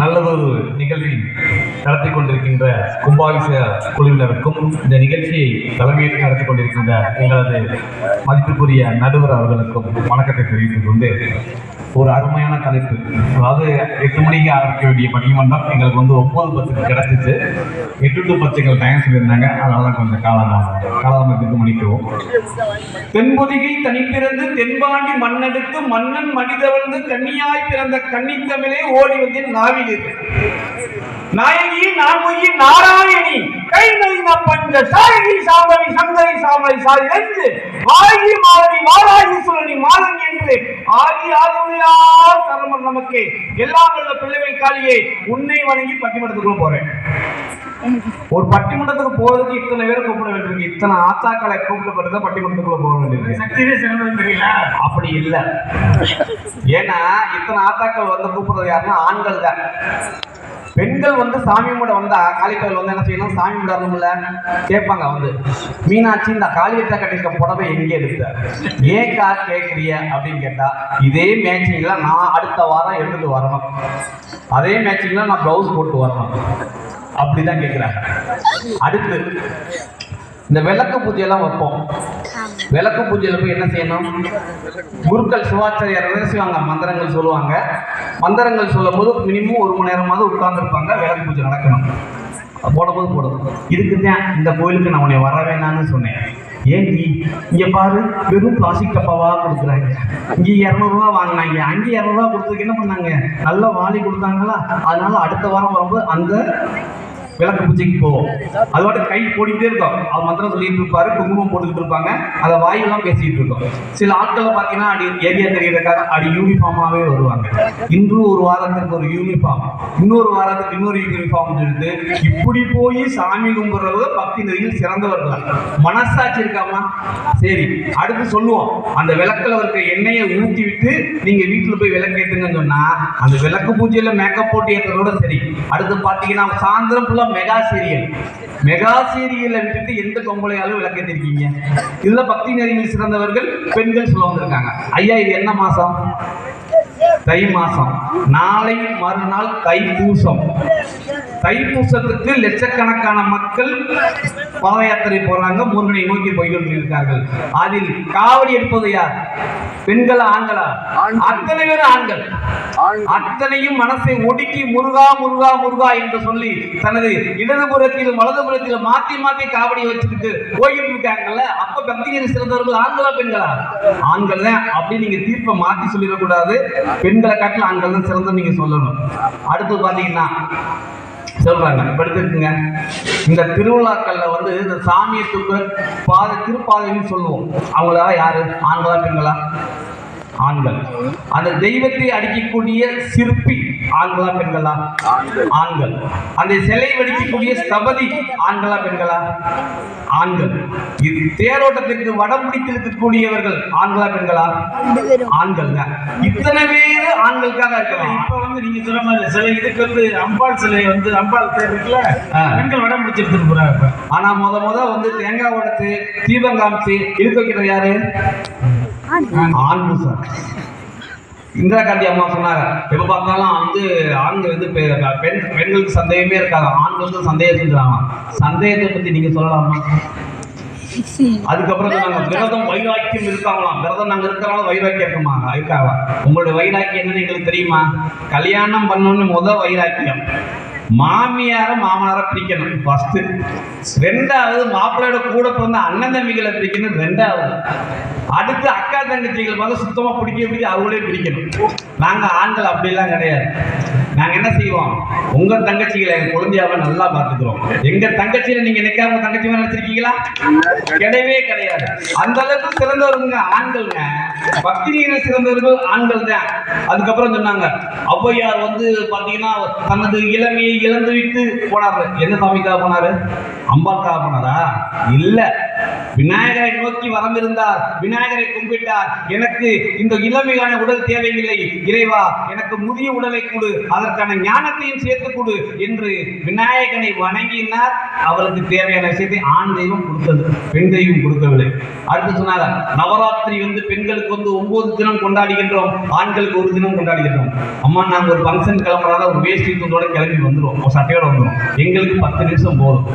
நல்லதொரு நிகழ்வை நடத்தி கொண்டிருக்கின்ற கும்பாபிஷேக குழுவினருக்கும் இந்த நிகழ்ச்சியை தலைமையேற்று நடத்தி கொண்டிருக்கின்ற எங்களது மதிப்புக்குரிய நடுவர் அவர்களுக்கும் வணக்கத்தை தெரிவித்துக் கொண்டு ஒரு அருமையான தலைப்பு. அதாவது எட்டு மணிக்கு ஆரம்பிக்க வேண்டிய பட்டிமன்றம் எங்களுக்கு வந்து ஒன்பது பத்துக்கு கிடச்சிச்சு. எட்டு டு பத்து எங்களுக்கு டைம் சொல்லியிருந்தாங்க. அதனால தான் கொஞ்சம் காலதாமம் காலதாமத்துக்கு மன்னிக்கவும் தென்பொதிகை தனிப்பிறந்து தென்பாண்டி மண்ணெடுத்து மன்னன் மனிதவழ்ந்து கன்னியாய் பிறந்த கன்னித்தமிழே ஓடி நாவில் நாயகி நாராயணி கை நலிந்த பஞ்ச சாயகி சாம்பவி சங்கரி என்று வாகி மாலதி வாராகி சுழனி மாலன் என்று ஆகி ஆதியார் சரமன் நமக்கு. எல்லாம் உள்ள பிள்ளைகள் காலியே உன்னை வணங்கி பட்டிமன்றத்துக்குள்ள போறேன். ஒரு பட்டிமன்றத்துக்கு போறதுக்கு இத்தனை பேரை கூப்பிட வேண்டியிருக்கு. இத்தனை ஆத்தாக்களை கூப்பிடப்பட்டு பட்டிமன்றத்துக்குள்ள போக வேண்டியிருக்கு. சக்திவே சிறந்தது தெரியல அப்படி இல்ல. ஏன்னா இத்தனை ஆத்தாக்கள் வந்து கூப்பிடுறது யாருன்னா ஆண்கள் தான். பெண்கள் வந்து சாமி கூட வந்தா காளிக்கோவில் வந்து என்ன செய்யணும்? சாமி கும்பிடணும்ல கேட்பாங்க வந்து. மீனாட்சி இந்த காளியத்தை கட்டிருக்க புடவை எங்கே எடுத்த? ஏக்கா கேட்குறிய? அப்படின்னு கேட்டா இதே மேட்சிங்ல நான் அடுத்த வாரம் எடுத்துட்டு வரணும். அதே மேட்சிங்ல நான் ப்ளவுஸ் போட்டு வரணும். அப்படிதான் கேட்குறாங்க அடுத்து இந்த விளக்கு பூஜையெல்லாம் வைப்போம். விளக்கு பூஜையில் போய் என்ன செய்யணும்? குருக்கள் சிவாச்சாரியார் செய்வாங்க. மந்திரங்கள் சொல்லுவாங்க. மந்திரங்கள் சொல்லும் போது மினிமம் ஒரு மணி நேரமாவது உட்கார்ந்துருப்பாங்க. விளக்கு பூஜை நடக்கணும். போடும்போது போடும் இதுக்கு தான் இந்த கோயிலுக்கு நான் உன்னை வர வேணாம்னு சொன்னேன். ஏன்டி இங்க பாரு வெறும் பிளாஸ்டிக் டப்பாவா கொடுக்குறாங்க. இங்க இரநூறுவா வாங்கினாங்க. அங்கே இரநூறுவா கொடுத்ததுக்கு என்ன பண்ணாங்க? நல்ல வாளி கொடுத்தாங்களா? அதனால அடுத்த வாரம் வரும்போது அந்த விளக்கு பூஜைக்கு போவோம். அதோட கை போடிக்கிட்டே இருக்கும். அவர் மந்திரம் சொல்லிட்டு இருப்பாரு குங்குமம் போட்டுக்கிட்டு இருப்பாங்க. அதை வாயெல்லாம் பேசிட்டு இருக்கோம். சில ஆட்களை பார்த்தீங்கன்னா அடி ஏரியா தெரியறதுக்காக அடி யூனிஃபார்மாகவே வருவாங்க. இன்று ஒரு வாரத்துக்கு ஒரு யூனிஃபார்ம் இன்னொரு வாரத்துக்கு இன்னொரு யூனிஃபார்ம் சொல்லிட்டு இப்படி போய் சாமி கும்பிடுறவங்க பக்தி நெறியில் சிறந்தவர்கள். மனசாட்சி இருக்காமா சரி அடுத்து சொல்லுவோம். அந்த விளக்கில் இருக்க எண்ணெயை ஊற்றி விட்டு நீங்கள் வீட்டில் போய் விளக்கு ஏற்றுங்கன்னு சொன்னால் அந்த விளக்கு பூஜையில் மேக்கப் போட்டு ஏற்றுறதோட சரி. அடுத்து பார்த்தீங்கன்னா சாயந்தரம் ஃபுல்லா மெகா சீரியல். மெகா சீரியலை விட்டுட்டு எந்த பொம்பளையாலும் விளக்கேற்றிருக்கீங்க இதுல பக்தி நெறியில் சிறந்தவர்கள் பெண்கள் சொல்ல வந்திருக்காங்க. ஐயா இது என்ன மாசம்? தை மாசம். நாளை மறுநாள் தைப்பூசம். தைப்பூசத்துக்கு லட்சக்கணக்கான மக்கள் பாத யாத்திரை போறாங்க. முருகனை நோக்கி போய் கொண்டிருக்கார்கள் அதில் காவடி எடுப்பது யார்? பெண்களா ஆண்களா? அத்தனை பேரும் ஆண்கள். அத்தனையும் மனசை ஒடுக்கி முருகா முருகா முருகா என்று சொல்லி தனது இடதுபுறத்தில் வலதுபுறத்தில் மாத்தி மாத்தி காவடி வச்சுக்கிட்டு போயிட்டு இருக்காங்கல்ல. அப்ப பக்தியில் சிறந்தவர்கள் ஆண்களா பெண்களா? ஆண்கள் தான். அப்படி நீங்க தீர்ப்பை மாத்தி சொல்லிடக்கூடாது. பெண்களை காட்டில் ஆண்கள் தான் சிறந்த நீங்க சொல்லணும். அடுத்து பாத்தீங்கன்னா சொல்றாங்க படுத்துருக்குங்க இந்த திருவிழாக்கள்ல வந்து இந்த சாமியை தூக்குற பாத திருப்பாதைன்னு சொல்லுவோம். அவங்களா யாரு? ஆண்களா பெண்களா? ஆண்கள். அந்த தெய்வத்தை அடிக்கக்கூடிய சிற்பி ஆண்களா பெண்களா? ஆண்கள். அந்த சிலை வடிக்கக்கூடிய ஸ்தபதி ஆண்களா பெண்களா? ஆண்கள். இது தேரோட்டத்திற்கு வடம் பிடித்து இருக்கக்கூடியவர்கள் ஆண்களா பெண்களா? ஆண்கள் தான். இத்தனை பேரு ஆண்களுக்காக இருக்கலாம் இப்ப வந்து நீங்க சொன்ன மாதிரி சிலை இதுக்கு வந்து அம்பாள் சிலை வந்து அம்பாள் ஆ. பெண்கள் வடம் பிடிச்சி எடுத்துட்டு போறாங்க இப்ப. ஆனா முத முத வந்து தேங்காய் உடைச்சு தீபம் காமிச்சு இழுக்க வைக்கிறது யாரு? ஆண் சார். இந்திரா காந்தி அம்மா சொன்னாங்க. எப்போ பார்த்தாலும் வந்து ஆண்கள் வந்து பெ- பெண் பெண்களுக்கு சந்தேகமே இருக்காது. ஆண்களுக்கு சந்தேகம் செஞ்சுறாங்க சந்தேகத்தை பற்றி நீங்கள் சொல்லலாமா? அதுக்கப்புறம் நாங்க விரதம் வைராக்கியம் இருக்காங்களாம். விரதம் நாங்க இருக்கிறனால வைராக்கியம் இருக்குமா இருக்காவா உங்களுடைய வைராக்கியம் என்னன்னு எங்களுக்கு தெரியுமா? கல்யாணம் பண்ணணும்னு முத வைராக்கியம். மாமியார மாமனார பிரிக்கணும். ஃபர்ஸ்ட் ரெண்டாவது மாப்பிள்ளையோட கூட பிறந்த அண்ணன் தம்பிகளை பிரிக்கணும். ரெண்டாவது. அடுத்து அக்கா தங்கச்சிகளை வந்து சுத்தமா பிடிக்க பிடிக்க அவங்களே பிரிக்கணும். நாங்க ஆண்கள் அப்படிலாம் கிடையாது. நாங்க என்ன செய்வோம்? உங்க தங்கச்சிகளை எங்க குழந்தையாவை நல்லா பாத்துக்கிறோம் எங்க தங்கச்சியில நீங்க நிக்காம தங்கச்சி நினைச்சிருக்கீங்களா? கிடையவே கிடையாது. அந்த அளவுக்கு சிறந்தவருங்க ஆண்கள்ங்க. பக்தியில சிறந்தவர்கள் ஆண்கள் தான் அதுக்கப்புறம் சொன்னாங்க ஔவையார் வந்து பாத்தீங்கன்னா தனது இளமையை இழந்து விட்டு போனாரு. என்ன சாமிக்காக போனாரு? அம்பாளுக்காக போனாரா? இல்லை. விநாயகரை நோக்கி வரம் இருந்தார் விநாயகரை கும்பிட்டார். எனக்கு இந்த இளமையான உடல் தேவையில்லை. இறைவா எனக்கு முதிய உடலை கொடு. அதற்கான ஞானத்தையும் சேர்த்து கொடு என்று விநாயகனை வணங்கினார். அவருக்கு தேவையான விஷயத்தை ஆண் தெய்வம் கொடுத்தது. பெண் தெய்வம் கொடுக்கவில்லை. அடுத்து சொன்னாங்க நவராத்திரி வந்து பெண்களுக்கு வந்து ஒன்பது தினம் கொண்டாடுகின்றோம். ஆண்களுக்கு ஒரு தினம் கொண்டாடுகின்றோம். அம்மா நாங்க ஒரு ஃபங்க்ஷன் கிளம்புறாத ஒரு வேஷ்டி துண்டோட கிளம்பி வந்துடும் சட்டையோட வந்துரும் எங்களுக்கு பத்து நிமிஷம் போதும்.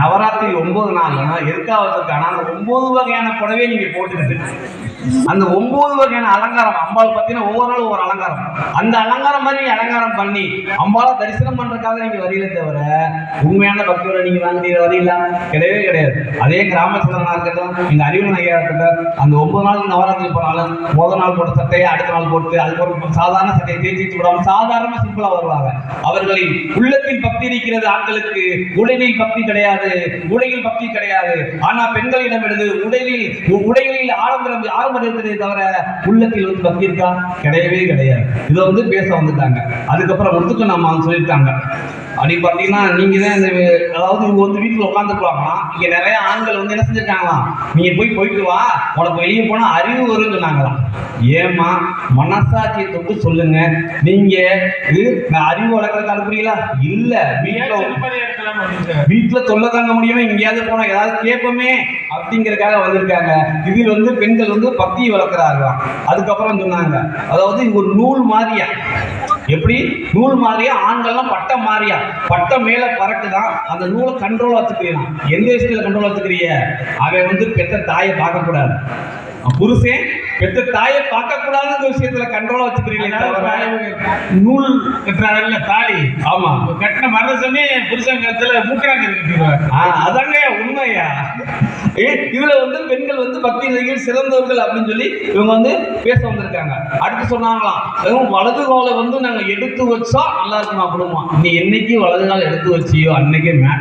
நவராத்திரி ஒன்பது நாள் எதுக்காக ஆனால் ஒன்பது வகையான புடவையை நீங்க போட்டுக்கிட்டு அந்த ஒன்பது வகையான அலங்காரம் அம்பாள் பார்த்தீங்கன்னா ஒவ்வொரு நாளும் ஒரு அலங்காரம். அந்த அலங்காரம் மாதிரி நீங்க அலங்காரம் பண்ணி அம்பாளை தரிசனம் பண்றதுக்காக நீங்க வரையில தவிர உண்மையான பக்தியோட நீங்க வாங்குறீங்க வரீங்களா கிடையவே கிடையாது. அதே கிராம சந்தனா இருக்கட்டும் இந்த அறிவு நகையா இருக்கட்டும் அந்த ஒன்பது நாள் நவராத்திரி போனாலும் முதல் நாள் போட்ட சட்டையை அடுத்த நாள் போட்டு அதுக்கப்புறம் சாதாரண சட்டையை தேய்ச்சி விடாம சாதாரண சிம்பிளா வருவாங்க. அவர்களின் உள்ளத்தில் பக்தி இருக்கிறது ஆண்களுக்கு உடலில் பக்தி கிடையாது. உடையில் பக்தி கிடையாது. ஆனா பெண்களிடம் எடுத்து உடலில் உ- உடைகளில் ஆடம்பரம் பாரம்பரியத்திலே தவிர உள்ளத்தில் வந்து பக்தி கிடையவே கிடையாது. இதை வந்து பேச வந்துட்டாங்க. அதுக்கப்புறம் ஒத்துக்க நம்ம சொல்லியிருக்காங்க. அப்படி பார்த்தீங்கன்னா நீங்க தான் இந்த அதாவது இவங்க வந்து வீட்டில் உட்காந்துக்குவாங்கன்னா இங்க நிறைய ஆண்கள் வந்து என்ன செஞ்சிருக்காங்களாம்? நீங்க போய் போயிட்டு வா உனக்கு வெளியே போனா அறிவு வரும்னு சொன்னாங்களாம். ஏமா மனசாட்சியை தொட்டு சொல்லுங்க. நீங்க இது அறிவு வளர்க்கறதுக்கு அனுப்புறீங்களா இல்ல வீட்டில் அப்படின்னு வீட்டுல தொல்லை தாங்க முடியாம? எங்கேயாவது போனா ஏதாவது கேட்போமே அப்படிங்கறதுக்காக வந்திருக்காங்க. இதில் வந்து பெண்கள் வந்து பக்தியை வளர்க்குறாங்களாம் அதுக்கப்புறம் சொன்னாங்க. அதாவது ஒரு நூல் மாதிரியா? எப்படி? நூல் மாதிரியா? ஆண்கள்லாம் பட்டம் மாதிரியா? பட்டம் மேல பறக்குதான். அந்த நூலை கண்ட்ரோல் வச்சுக்கிறீங்க எந்த விஷயத்துல கண்ட்ரோல் வச்சுக்கிறீங்க? அவன் வந்து பெற்ற தாயை பார்க்கக்கூடாது. புருஷன் பெத்த தாயை பார்க்க கூடாதுன்ற விஷயத்துல கண்ட்ரோலா வச்சுக்கிறீங்களே நூல் கட்டுறாங்கல்ல தாலி? ஆமா. கட்டின மரசமே புருஷன் கழுத்துல மூக்கராங்க கட்டிடுவாங்க ஆ, அதாங்க உண்மையா? இதுல வந்து பெண்கள் வந்து பக்தி நதிகள் சிறந்தவர்கள் அப்படின்னு சொல்லி இவங்க வந்து பேச வந்திருக்காங்க. அடுத்து சொன்னாங்களாம் வலது காலை வந்து நாங்க எடுத்து வச்சா நல்லா இருக்குமா குடும்பம்? நீ என்னைக்கு வலது காலை எடுத்து வச்சியோ அன்னைக்கே மேட்